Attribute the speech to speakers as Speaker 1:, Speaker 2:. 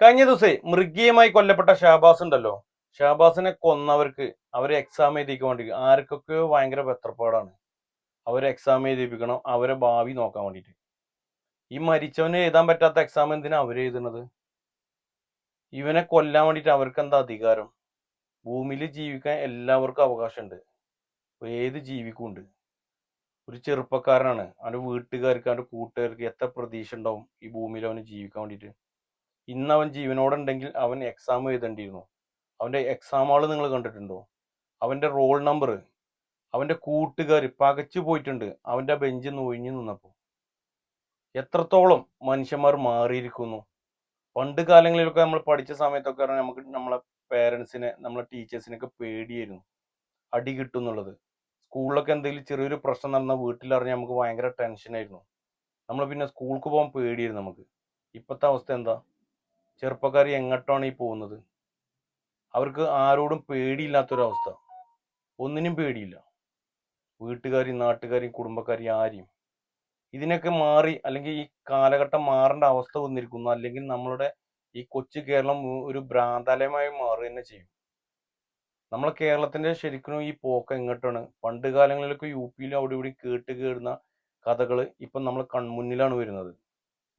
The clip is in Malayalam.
Speaker 1: കഴിഞ്ഞ ദിവസേ മൃഗീയമായി കൊല്ലപ്പെട്ട ഷഹബാസ് ഉണ്ടല്ലോ. ഷഹബാസിനെ കൊന്നവർക്ക് അവരെ എക്സാം എഴുതിക്കാൻ വേണ്ടി ആർക്കൊക്കെയോ ഭയങ്കര വെത്രപ്പാടാണ്. അവരെ എക്സാം എഴുതിപ്പിക്കണം അവരെ ഭാവി നോക്കാൻ വേണ്ടിയിട്ട്. ഈ മരിച്ചവന് എഴുതാൻ പറ്റാത്ത എക്സാം എന്തിനാ അവർ എഴുതുന്നത്? ഇവനെ കൊല്ലാൻ വേണ്ടിയിട്ട് അവർക്ക് എന്താ അധികാരം? ഭൂമിയിൽ ജീവിക്കാൻ എല്ലാവർക്കും അവകാശമുണ്ട്. ഏത് ജീവിക്കും ഉണ്ട് ഒരു ചെറുപ്പക്കാരനാണ്. അവന്റെ വീട്ടുകാർക്ക് അവന്റെ കൂട്ടുകാർക്ക് എത്ര പ്രതീക്ഷ ഉണ്ടാവും ഈ ഭൂമിയിൽ അവന് ജീവിക്കാൻ വേണ്ടിയിട്ട്? ഇന്ന് അവൻ ജീവനോടുണ്ടെങ്കിൽ അവൻ എക്സാം എഴുതേണ്ടിയിരുന്നു. അവന്റെ എക്സാം ആൾ നിങ്ങൾ കണ്ടിട്ടുണ്ടോ? അവന്റെ റോൾ നമ്പർ അവന്റെ കൂട്ടുകാർ പകച്ചു പോയിട്ടുണ്ട്. അവന്റെ ബെഞ്ച് നൊഴിഞ്ഞു നിന്നപ്പോൾ. എത്രത്തോളം മനുഷ്യന്മാർ മാറിയിരിക്കുന്നു. പണ്ട് കാലങ്ങളിലൊക്കെ നമ്മൾ പഠിച്ച സമയത്തൊക്കെ നമുക്ക് നമ്മളെ പേരൻസിനെ നമ്മളെ ടീച്ചേഴ്സിനൊക്കെ പേടിയായിരുന്നു. അടി കിട്ടും എന്നുള്ളത്. സ്കൂളിലൊക്കെ എന്തെങ്കിലും ചെറിയൊരു പ്രശ്നം നടന്നാൽ വീട്ടിലറിഞ്ഞാൽ നമുക്ക് ഭയങ്കര ടെൻഷനായിരുന്നു നമ്മൾ പിന്നെ സ്കൂൾക്ക് പോകാൻ പേടിയായിരുന്നു നമുക്ക്. ഇപ്പോഴത്തെ അവസ്ഥ എന്താ? ചെറുപ്പക്കാർ എങ്ങോട്ടാണ് ഈ പോകുന്നത്? അവർക്ക് ആരോടും പേടിയില്ലാത്തൊരവസ്ഥ. ഒന്നിനും പേടിയില്ല. വീട്ടുകാരെയും നാട്ടുകാരെയും കുടുംബക്കാരെയും ആരെയും. ഇതിനൊക്കെ മാറി അല്ലെങ്കിൽ ഈ കാലഘട്ടം മാറേണ്ട അവസ്ഥ വന്നിരിക്കുന്നു. അല്ലെങ്കിൽ നമ്മളുടെ ഈ കൊച്ചു കേരളം ഒരു ഭ്രാന്താലയമായി മാറുക തന്നെ ചെയ്യും. നമ്മളെ കേരളത്തിന്റെ ശരിക്കും ഈ പോക്ക് എങ്ങോട്ടാണ്? പണ്ട് കാലങ്ങളിലൊക്കെ യു പിയിലും അവിടെ ഇവിടെയും കേട്ട് കേടുന്ന കഥകൾ ഇപ്പം നമ്മൾ കൺമുന്നിലാണ് വരുന്നത്.